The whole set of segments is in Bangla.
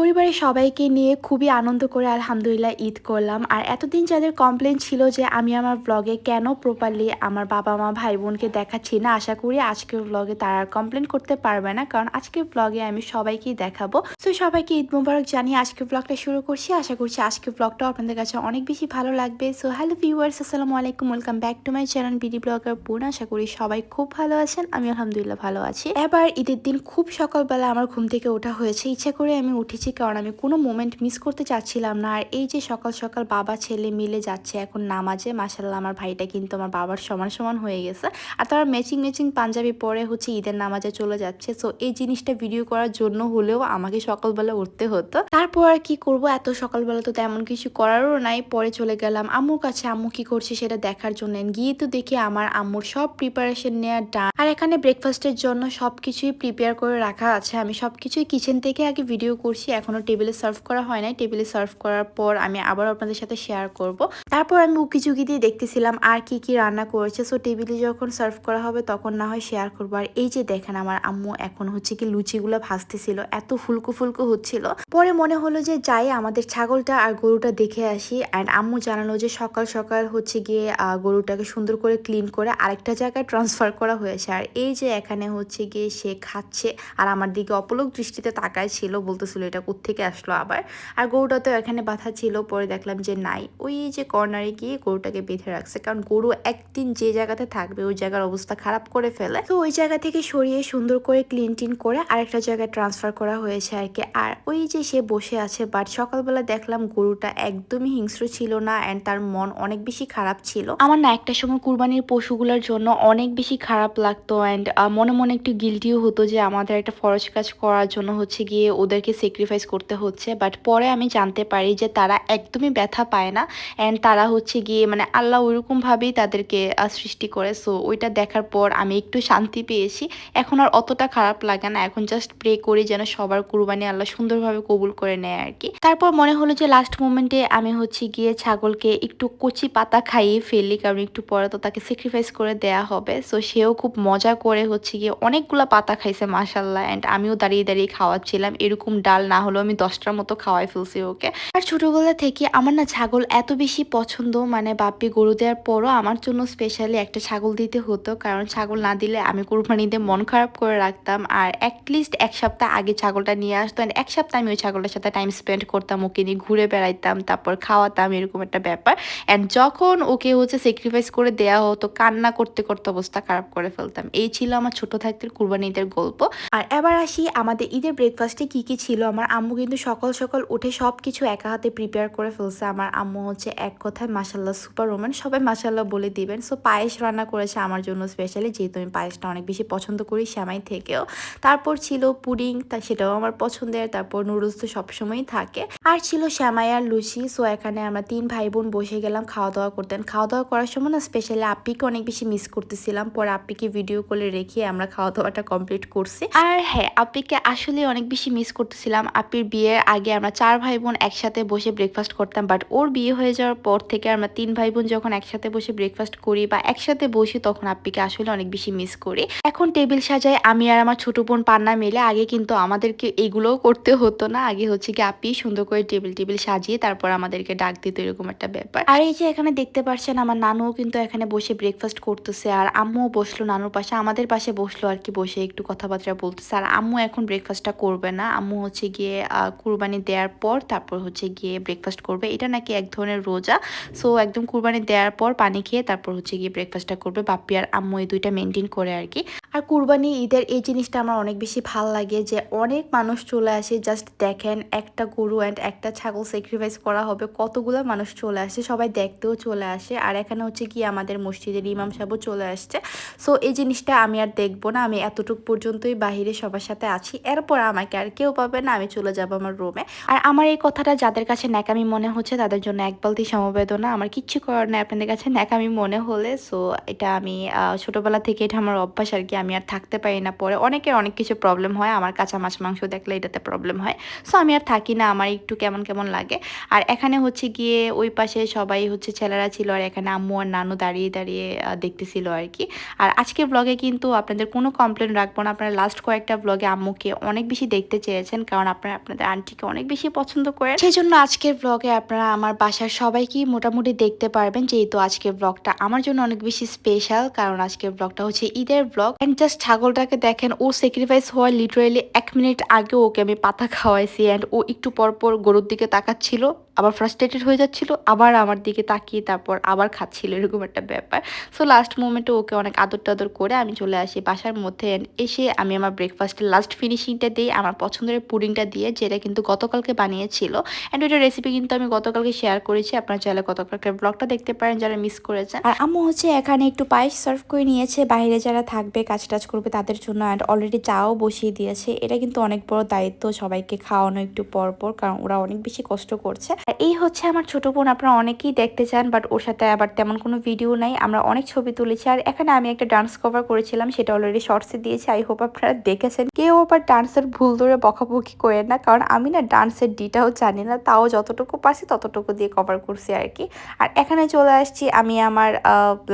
পরিবারের সবাইকে নিয়ে খুবই আনন্দ করে আলহামদুলিল্লাহ ঈদ করলাম। আর এতদিন যাদের কমপ্লেন ছিল যে আমি আমার ব্লগে কেন প্রপারলি আমার বাবা মা, ভাই বোনকে দেখাচ্ছি না, আশা করি আজকের ব্লগে তারা আর কমপ্লেন করতে পারবে না। কারণ আজকের ব্লগে আমি সবাইকেই দেখাবো। তো সবাইকে ঈদ মুবারক জানিয়ে আজকের ব্লগটা শুরু করছি। আশা করছি আজকের ব্লগটা আপনাদের কাছে অনেক বেশি ভালো লাগবে। সো হ্যালো ভিউয়ার্স আসসালামু আলাইকুম welcome back to my channel BD blogger বোন আশা করি সবাই খুব ভালো আছেন, আমি আলহামদুলিল্লাহ ভালো আছি। এবার ঈদের দিন খুব সকালবেলা আমার ঘুম থেকে ওঠা হয়েছে। ইচ্ছা করে আমি উঠেছি কারণ আমি কোনো মোমেন্ট মিস করতে চাচ্ছিলাম না। আর এই যে সকাল সকাল বাবা, ছেলে মিলে যাচ্ছে এখন নামাজে মাসাল্লাহ আমার ভাইটা কিন্তু আমার বাবার সমান সমান হয়ে গেছে। আর তারা ম্যাচিং ম্যাচিং পাঞ্জাবি পরে হচ্ছে ঈদের নামাজে চলে যাচ্ছে। সো এই জিনিসটা ভিডিও করার জন্য হলেও আমাকে সকালবেলা উঠতে হতো। তারপর আর কি করব? এত সকালবেলা তো তেমন কিছু করারও নাই, পরে চলে গেলাম। আম্মুর কাছে, আম্মু কি করছে সেটা দেখার জন্য গিয়ে তো দেখি আমার আম্মুর সব প্রিপারেশন নেওয়ার ডান আর এখানে ব্রেকফাস্টের জন্য সব কিছুই প্রিপেয়ার করে রাখা আছে। আমি সব কিছুই কিচেন থেকে আগে ভিডিও করছি এখনও টেবিলে সার্ভ করা হয় নাই। টেবিলে সার্ভ করার পর আমি আবার আপনাদের সাথে শেয়ার করব। তারপর আমি উকি চুকি দিয়ে দেখতেছিলাম আর কি কি রান্না করেছে। সো টেবিলে যখন সার্ভ করা হবে, তখন না হয় শেয়ার করব। আর এই যে দেখেন, আমার আম্মু এখন হচ্ছে কি লুচিগুলো ভাজতেছিল। এত ফুলকো ফুলকো হচ্ছিল। পরে মনে হলো যে যাই, আমাদের ছাগলটা আর গরুটা দেখে আসি। অ্যান্ড আম্মু জানালো যে সকাল সকাল হচ্ছে গিয়ে গরুটাকে সুন্দর করে ক্লিন করে আরেকটা জায়গায় ট্রান্সফার করা হয়েছে। আর এই যে এখানে হচ্ছে গিয়ে সে খাচ্ছে। আর আমার দিকে অপলক দৃষ্টিতে তাকায় ছিল, বলতেছিল এটা কোত্থেকে আসলো আবার। আর গরুটা তো এখানে বাঁধা ছিল, পরে দেখলাম যে নাই। ওই যে কর্নারে গিয়ে গরুটাকে বেঁধে রাখছে, কারণ গরু একদিন যে জায়গাতে থাকবে, ওই জায়গার অবস্থা খারাপ করে ফেলে। তো ওই জায়গা থেকে সরিয়ে সুন্দর করে ক্লিন টিন করে আরেকটা জায়গায় ট্রান্সফার করা হয়েছে আর কি। আর ওই যে সে বসে আছে বাট সকালবেলা দেখলাম গরুটা একদমই হিংস্র ছিল না অ্যান্ড তার মন অনেক বেশি খারাপ ছিল। আমার না একটা সময় কুরবানির পশুগুলোর জন্য অনেক বেশি খারাপ লাগতো অ্যান্ড মনে মনে একটু গিলটিও হতো যে আমাদের একটা ফরজ কাজ করার জন্য হচ্ছে গিয়ে ওদেরকে স্যাক্রিফাইস করতে হচ্ছে বাট পরে আমি জানতে পারি যে তারা একদমই ব্যথা পায় না অ্যান্ড তারা হচ্ছে গিয়ে মানে আল্লাহ ওইরকমভাবেই তাদেরকে সৃষ্টি করে। সো ওইটা দেখার পর আমি একটু শান্তি পেয়েছি। এখন আর অতটা খারাপ লাগে না। এখন জাস্ট প্রে করি যেন সবার কুরবানি আল্লাহ সুন্দরভাবে কবুল করে নেয় আর কি। তারপর মনে হলো যে লাস্ট মোমেন্টে আমি হচ্ছে গিয়ে ছাগলকে একটু কচি পাতা খাইয়ে ফেলি, কারণ একটু পরে তো তাকে স্যাক্রিফাইস করে দেয়া হবে। সো সেও খুব মজা করে হচ্ছে গিয়ে অনেকগুলা পাতা খাইছে মাসাল্লাহ অ্যান্ড আমিও দাঁড়িয়ে দাঁড়িয়ে খাওয়াচ্ছিলাম। এরকম ডাল না হলেও আমি দশটার মতো খাওয়াই ফেলছি ওকে। আর ছোটবেলা থেকে আমার না ছাগল এত বেশি পছন্দ মানে বাপ্পি গরু দেওয়ার পরও আমার জন্য স্পেশালি একটা ছাগল দিতে হতো। কারণ ছাগল না দিলে আমি কোরবানিতে মন খারাপ করে রাখতাম। আর অ্যাটলিস্ট এক সপ্তাহ আগে ছাগলটা নিয়ে আসতো and এক সপ্তাহ আমি ওই ছাগলটার সাথে টাইম স্পেন্ড করতাম, ওকে নিয়ে ঘুরে বেড়াইতাম, তারপর খাওয়াতাম, এরকম একটা ব্যাপার। অ্যান্ড যখন ওকে হচ্ছে স্যাক্রিফাইস করে দেওয়া হতো, কান্না করতে করতে অবস্থা খারাপ করে ফেলতাম। এই ছিল আমার ছোট থাকতে কুরবানি ঈদের গল্প। আর এবার আসি আমাদের ঈদের ব্রেকফাস্টে কি কি ছিল আমার আম্মু কিন্তু সকাল সকাল উঠে সব কিছু একা হাতে প্রিপেয়ার করে ফেলছে। আমার আম্মু হচ্ছে এক কথায় মাসাল্লাহ সুপার রোমান সবাই মাসাল্লাহ বলে দিবেন। সো পায়েস রান্না করেছে আমার জন্য স্পেশালি যেহেতু আমি পায়েসটা অনেক বেশি পছন্দ করি শ্যামাই থেকেও। তারপর ছিল পুডিং, তা সেটাও আমার পছন্দের, তারপর নুডলস তো সবসময়ই থাকে। আর ছিল শ্যামাই আর লুচি সো এখানে আমরা তিন ভাই বোন বসে গেলাম খাওয়া দাওয়া করতেন খাওয়া দাওয়া করার সময় না স্পেশালি আপ্পিকে অনেক বেশি মিস করতেছিলাম। পরে আপ্পিকে ভিডিও কলে রেখে আমরা খাওয়া দাওয়াটা কমপ্লিট করছি। আর হ্যাঁ আপ্পিকে আসলে অনেক বেশি মিস করতেছিলাম। আপ্পির বিয়ের আগে আমরা চার ভাই বোন একসাথে বসে ব্রেকফাস্ট করতাম বাট ওর বিয়ে হয়ে যাওয়ার পর থেকে আমরা তিন ভাই বোন যখন একসাথে বসে ব্রেকফাস্ট করি বা একসাথে বসি, তখন আপ্পিকে আসলে অনেক বেশি মিস করি। এখন টেবিল সাজাই আমি আর আমার ছোট বোন পান্না মেলে আগে কিন্তু আমাদেরকে এগুলোও করতে হতো না। আগে হচ্ছে কি আপি সুন্দর করে টেবিল টেবিল সাজিয়ে তারপর আমাদেরকে ডাক দিত, এরকম একটা ব্যাপার। আর এই যে এখানে দেখতে পাচ্ছেন আমার নানুও কিন্তু এখানে বসে ব্রেকফাস্ট করতেছে, আর আম্মুও বসল নানুর পাশে, আমাদের পাশে বসল আর কি, বসে একটু কথাবার্তা বলতেছে। আর আম্মু এখন ব্রেকফাস্টটা করবে না, আম্মু হচ্ছে গিয়ে আহ, কুরবানি দেওয়ার পর তারপর হচ্ছে গিয়ে ব্রেকফাস্ট করবে। এটা নাকি এক ধরনের রোজা। সো একদম কুরবানি দেওয়ার পর পানি খেয়ে তারপর হচ্ছে গিয়ে ব্রেকফাস্টটা করবে। বাপ্পি আর আম্মু এই দুইটা মেনটেন করে আর কি। আর কুরবানি ঈদের এই জিনিসটা আমার অনেক বেশি ভালো লাগে যে অনেক মানুষ চলে আসে জাস্ট দেখেন একটা গরু অ্যান্ড একটা ছাগল স্যাক্রিফাইস করা হবে কতগুলো মানুষ চলে আসে সবাই দেখতেও চলে আসে। আর এখানে হচ্ছে কি আমাদের মসজিদের ইমাম সাহেবও চলে আসছে। সো এই জিনিসটা আমি আর দেখব না আমি এতটুকু পর্যন্তই বাহিরে সবার সাথে আছি। এরপর আমাকে আর কেউ পাবে না আমি চলে যাব আমার রুমে আর আমার এই কথাটা যাদের কাছে ন্যাকামি মনে হচ্ছে, তাদের জন্য এক বালতি সমবেদনা। আমার কিচ্ছু করার নেই আপনাদের কাছে ন্যাকামি মনে হলে। সো এটা আমি ছোটবেলা থেকে এটা আমার অভ্যাস আর কি। আমি আর থাকতে পারি না পরে। অনেকের অনেক কিছু প্রবলেম হয়। আমার কাঁচা মাছ মাংস দেখলে এটাতে প্রবলেম হয়। সো আমি আর থাকি না। আমার একটু কেমন কেমন লাগে। আর এখানে হচ্ছে গিয়ে ওই পাশে সবাই হচ্ছে ছেলেরা ছিল আর এখানে আম্মু আর নানু দাঁড়িয়ে দাঁড়িয়ে দেখতেছিল আর কি। আর আজকের ব্লগে কিন্তু আপনাদের কোনো কমপ্লেন রাখব না। আপনারা লাস্ট কয়েকটা ব্লগে আম্মুকে অনেক বেশি দেখতে চেয়েছেন। কারণ আপনারা আপনারা আপনাদের আন্টিকে অনেক বেশি পছন্দ করেন। সেই জন্য আজকের ব্লগে আপনারা আমার বাসার সবাইকেই মোটামুটি দেখতে পারবেন যেহেতু আজকের ব্লগটা আমার জন্য অনেক বেশি স্পেশাল কারণ আজকের ব্লগটা হচ্ছে ঈদের ব্লগ অ্যান্ড জাস্ট ছাগলটাকে দেখেন, ও স্যাক্রিফাইস হওয়ার লিটারেলি এক মিনিট আগে ওকে আমি পাতা খাওয়াইছি অ্যান্ড ও একটু পরপর পর গরুর দিকে তাকাচ্ছিল। আবার ফ্রাস্ট্রেটেড হয়ে যাচ্ছিল, আবার আমার দিকে তাকিয়ে তারপর আবার খাচ্ছিল, এরকম একটা ব্যাপার। সো লাস্ট মোমেন্টে ওকে অনেক আদর টাদর করে আমি চলে আসি বাসার মধ্যে এসে আমি আমার ব্রেকফাস্টের লাস্ট ফিনিশিংটা দিই, আমার পছন্দের পুডিংটা দিয়ে, যেটা কিন্তু গতকালকে বানিয়েছিল। অ্যান্ড ওইটা রেসিপি কিন্তু আমি গতকালকে শেয়ার করেছি, আপনারা চাইলে গতকালকে ব্লগটা দেখতে পারেন যারা মিস করেছেন। আর আম্মু হচ্ছে এখানে একটু পায়েস সার্ভ করে নিয়েছে, বাইরে যারা থাকবে কাজ টাজ করবে তাদের জন্য অ্যান্ড অলরেডি চাও বসিয়ে দিয়েছে। এটা কিন্তু অনেক বড় দায়িত্ব সবাইকে খাওয়ানো একটু পর পর কারণ ওরা অনেক বেশি কষ্ট করছে। এই হচ্ছে আমার ছোট বোন, আপনারা অনেকেই দেখতে চান বাট ওর সাথে আবার তেমন কোনো ভিডিও নাই। আমরা অনেক ছবি তুলেছি, আর এখানে আমি একটা ডান্স কভার করেছিলাম, সেটা অলরেডি শর্টসে দিয়েছি। আই হোপ আপনারা দেখেছেন। কেউ আবার ডান্সের ভুল ধরে বকাবকি করে না, কারণ আমি না ডান্সের ডিটাও জানি না, তাও যতটুকু পারছি ততটুকু দিয়ে কভার করছি আর কি আর এখানে চলে আসছি আমি আমার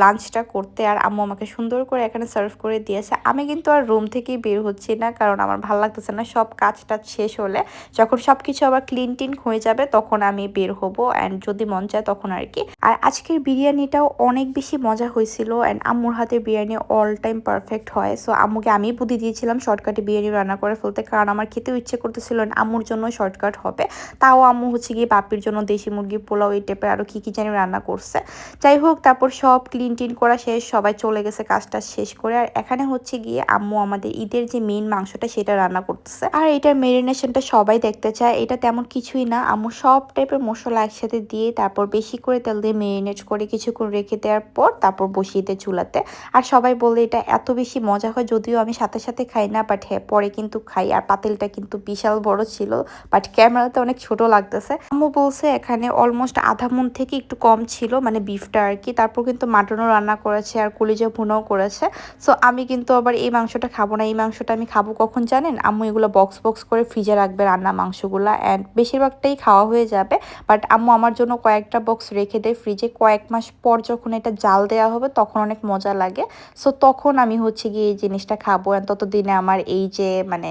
লাঞ্চটা করতে, আর আম্মু আমাকে সুন্দর করে এখানে সার্ভ করে দিয়েছে। আমি কিন্তু আর রুম থেকেই বের হচ্ছি না, কারণ আমার ভালো লাগতেছে না, সব কাজ টাজ শেষ হলে যখন সব কিছু আবার ক্লিন টিন হয়ে যাবে, তখন আমি বের হব অ্যান্ড যদি মন চায় তখন আর কি আর আজকের বিরিয়ানিটাও অনেক বেশি মজা হয়েছিল অ্যান্ড আম্মুর হাতের বিরিয়ানি অল টাইম পারফেক্ট হয়। সো আম্মুকে আমি বুদ্ধি দিয়েছিলাম শর্টকাটে বিরিয়ানি রান্না করে ফেলতে, কারণ আমার খেতেও ইচ্ছে করতেছিল আম্মুর জন্য শর্টকাট হবে। তাও আম্মু হচ্ছে গিয়ে বাপির জন্য দেশি মুরগি পোলাও এই টাইপের আরও কী কী জানি রান্না করছে। যাই হোক, তারপর সব ক্লিন টিন করা শেষ, সবাই চলে গেছে কাজটা শেষ করে। আর এখানে হচ্ছে গিয়ে আম্মু আমাদের ঈদের যে মেন মাংসটা সেটা রান্না করতেছে। আর এটার মেরিনেশনটা সবাই দেখতে চায়, এটা তেমন কিছুই না, আম্মু সব টাইপের মশলা একসাথে দিয়ে তারপর বেশি করে তেল দিয়ে মেরিনেট করে কিছুক্ষণ রেখে দেওয়ার পর তারপর বসিয়ে দেয় চুলাতে। আর সবাই বলে এটা এত বেশি মজা হয়, যদিও আমি সাথে সাথে খাই না বাট হ্যাঁ পরে কিন্তু খাই। আর পাতিলটা কিন্তু বিশাল বড় ছিল বাট ক্যামেরাতে অনেক ছোট লাগতেছে। আম্মু বলছে এখানে অলমোস্ট আধা মন থেকে একটু কম ছিল মানে বিফটা আর কি। তারপর কিন্তু মাটনও রান্না করেছে আর কলিজা ভুনাও করেছে। সো আমি কিন্তু আবার এই মাংসটা খাব না, এই মাংসটা আমি খাব কখন জানেন? আম্মু এগুলো বক্স বক্স করে ফ্রিজে রাখবে রান্না মাংসগুলো অ্যান্ড বেশিরভাগটাই খাওয়া হয়ে যাবে। বাট আম্মু আমার জন্য কয়েকটা বক্স রেখে দেয় ফ্রিজে কয়েক মাস পর যখন এটা জাল দেওয়া হবে, তখন অনেক মজা লাগে। সো তখন আমি হচ্ছে গিয়ে এই জিনিসটা খাব। অ্যান্ড ততদিনে আমার এই যে মানে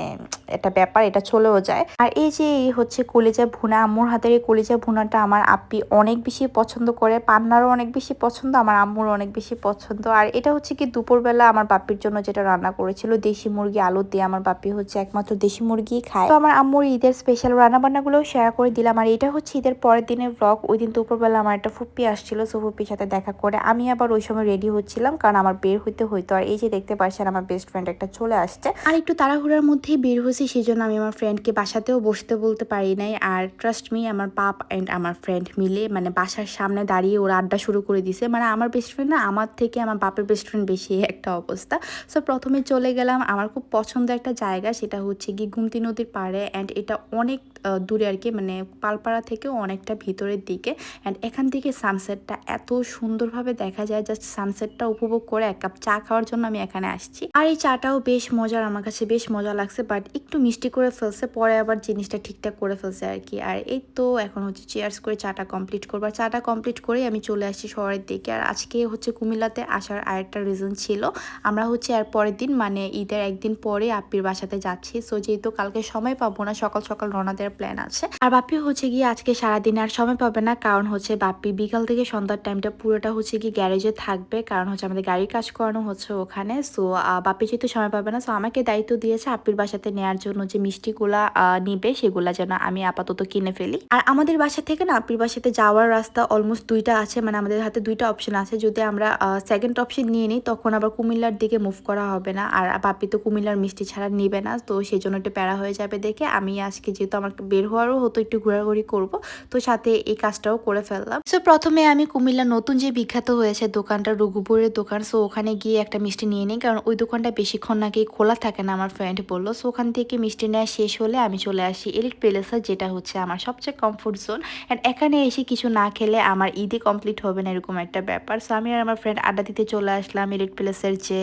একটা ব্যাপার, এটা চলেও যায়। আর এই যে, এই হচ্ছে কলিজা ভুনা, আম্মুর হাতের এই কলিজা ভুনাটা আমার আপ্পি অনেক বেশি পছন্দ করে। পান্নারও অনেক বেশি পছন্দ, আমার আম্মুর অনেক বেশি পছন্দ। আর এটা হচ্ছে কি, দুপুরবেলা আমার বাপির জন্য যেটা রান্না করেছিল, দেশি মুরগি আলু দিয়ে আমার বাপি হচ্ছে একমাত্র দেশি মুরগি খায়। তো আমার আম্মুর ঈদের স্পেশাল রান্না বান্নাগুলো শেয়ার করে দিলাম। আর এটা হচ্ছে ঈদের পরের দিনের ব্লগ ওই দিন দুপুরবেলা আমার একটা ফুপ্পি আসছিল, সো ফুপ্পির সাথে দেখা করে আমি আবার ওই সময় রেডি হচ্ছিলাম, কারণ আমার বের হইতে হইতো। আর এই যে দেখতে পাচ্ছেন, আমার বেস্ট ফ্রেন্ড একটা চলে আসছে। আর একটু তাড়াহুড়ার মধ্যেই বের হয়েছি সেই জন্য আমি আমার ফ্রেন্ডকে বাসাতেও বসতে বলতে পারি নাই। আর ট্রাস্ট মি আমার পাপ অ্যান্ড আমার ফ্রেন্ড মিলে মানে বাসার সামনে দাঁড়িয়ে ওরা আড্ডা শুরু করে দিছে। মানে আমার বেস্ট ফ্রেন্ড না, আমার থেকে আমার বাপের বেস্ট ফ্রেন্ড বেশি একটা অবস্থা। সো প্রথমে চলে গেলাম, আমার খুব পছন্দের একটা জায়গা, সেটা হচ্ছে কি গুমতি নদীর পাড়ে। অ্যান্ড এটা অনেক দূরে আর কি মানে পালপাড়া থেকেও অনেকটা ভিতরের দিকে। অ্যান্ড এখান থেকে সানসেটটা এত সুন্দরভাবে দেখা যায় জাস্ট সানসেটটা উপভোগ করে এক কাপ চা খাওয়ার জন্য আমি এখানে আসছি। আর এই চাটাও বেশ মজার, আমার কাছে বেশ মজা লাগছে বাট একটু মিষ্টি করে ফেলছে, পরে আবার জিনিসটা ঠিকঠাক করে ফেলছে আর কি। আর এই তো এখন হচ্ছে চেয়ার্স করে চাটা কমপ্লিট করব। আর চাটা কমপ্লিট করে আমি চলে আসছি শহরের দিকে। আর আজকে হচ্ছে কুমিল্লাতে আসার আরেকটা রিজন ছিল, আমরা হচ্ছে আর পরের দিন মানে ঈদের একদিন পরে আপ্পির বাসাতে যাচ্ছি। সো যেহেতু কালকে সময় পাবো না, সকাল সকাল রওনা দেওয়ার প্ল্যান আছে। আর বাপ্পি হচ্ছে গিয়ে আজকে সারাদিন আর সময় পাবে না, কারণ হচ্ছে বাপ্পি বিকাল থেকে সন্ধ্যার টাইমটা পুরোটা হচ্ছে গিয়ে গ্যারেজে থাকবে, কারণ হচ্ছে আমাদের গাড়ির কাজ করানো হচ্ছে ওখানে। সো বাপ্পি যেহেতু সময় পাবে না সো আমাকে দায়িত্ব দিয়েছে আপ্পির বাসাতে নেওয়ার জন্য যে মিষ্টিগুলা নিবে, সেগুলা যেন আমি আপাতত কিনে ফেলি। আর আমাদের বাসা থেকে না, আপ্পির বাসাতে যাওয়ার রাস্তা অলমোস্ট দুইটা আছে মানে আমাদের হাতে দুইটা অপশন আছে। যদি আমরা সেকেন্ড অপশন নিয়ে নিই, তখন আবার কুমিল্লার দিকে মুভ করা হবে না। আর বাপ্পি তো কুমিল্লার মিষ্টি ছাড়া নিবে না, তো সেই জন্য একটু প্যারা হয়ে যাবে দেখে। আমি আজকে যেহেতু আমার বের হওয়ারও হতো, একটু ঘোরাঘুরি করব। তো সাথে এই কাজটাও করে ফেললাম। সো প্রথমে আমি কুমিল্লা নতুন যে বিখ্যাত হয়েছে দোকানটা, রঘুপুরের দোকান সো ওখানে গিয়ে একটা মিষ্টি নিয়ে নিই। কারণ ওই দোকানটা বেশিক্ষণ নাকি খোলা থাকে না, আমার ফ্রেন্ড বলল। সো ওখান থেকে মিষ্টি নেওয়া শেষ হলে আমি চলে আসি এলিট প্যালেসে যেটা হচ্ছে আমার সবচেয়ে কমফোর্ট জোন অ্যান্ড এখানে এসে কিছু না খেলে আমার ঈদে কমপ্লিট হবে না, এরকম একটা ব্যাপার। সো আমি আর আমার ফ্রেন্ড আড্ডা দিতে চলে আসলাম এলিট প্যালেসের যে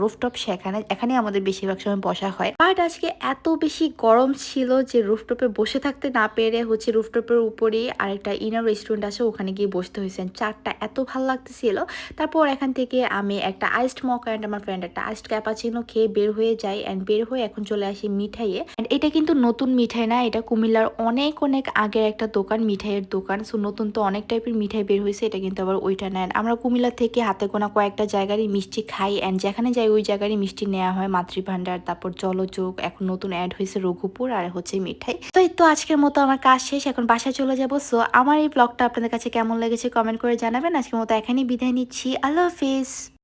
রুফটপ সেখানে। এখানে আমাদের বেশিরভাগ সময় বসা হয়। বাট আজকে এত বেশি গরম ছিল যে রুফটপে বসে থাকতে না পেরে হচ্ছে রুফটপের উপরেই আরেকটা ইনার রেস্টুরেন্ট আছে, ওখানে গিয়ে বসতে হয়েছে। চারটা এত ভালো লাগতেছিল। তারপর এখান থেকে আমি একটা আইসড মক অ্যান্ড আমার ফ্রেন্ড একটা আইসড ক্যাপাচিনো খেয়ে বের হয়ে যাই অ্যান্ড বের হয়ে এখন চলে আসি মিঠাইয়ে। অ্যান্ড এটা কিন্তু নতুন মিঠাই না, এটা কুমিল্লার অনেক অনেক আগের একটা দোকান, মিঠাইয়ের দোকান। সো নতুন তো অনেক টাইপের মিঠাই বের হয়েছে, এটা কিন্তু আবার ওইটা নেন আমরা কুমিল্লা থেকে হাতে গোনা কয়েকটা জায়গারই মিষ্টি খাই। অ্যান্ড যেখানে যাই, ওই জায়গারই মিষ্টি নেওয়া হয়, মাতৃভাণ্ডার, তারপর জলযোগ, এখন নতুন অ্যাড হয়েছে রঘুপুর আর হচ্ছে মিঠাই। তো এই তো আজকের মতো আমার কাজ শেষ, এখন বাসায় চলে যাব। সো আমার এই ব্লগটা আপনাদের কাছে কেমন লেগেছে কমেন্ট করে জানাবেন। আজকের মতো এখানেই বিদায় নিচ্ছি। আল্লাহ হাফিজ।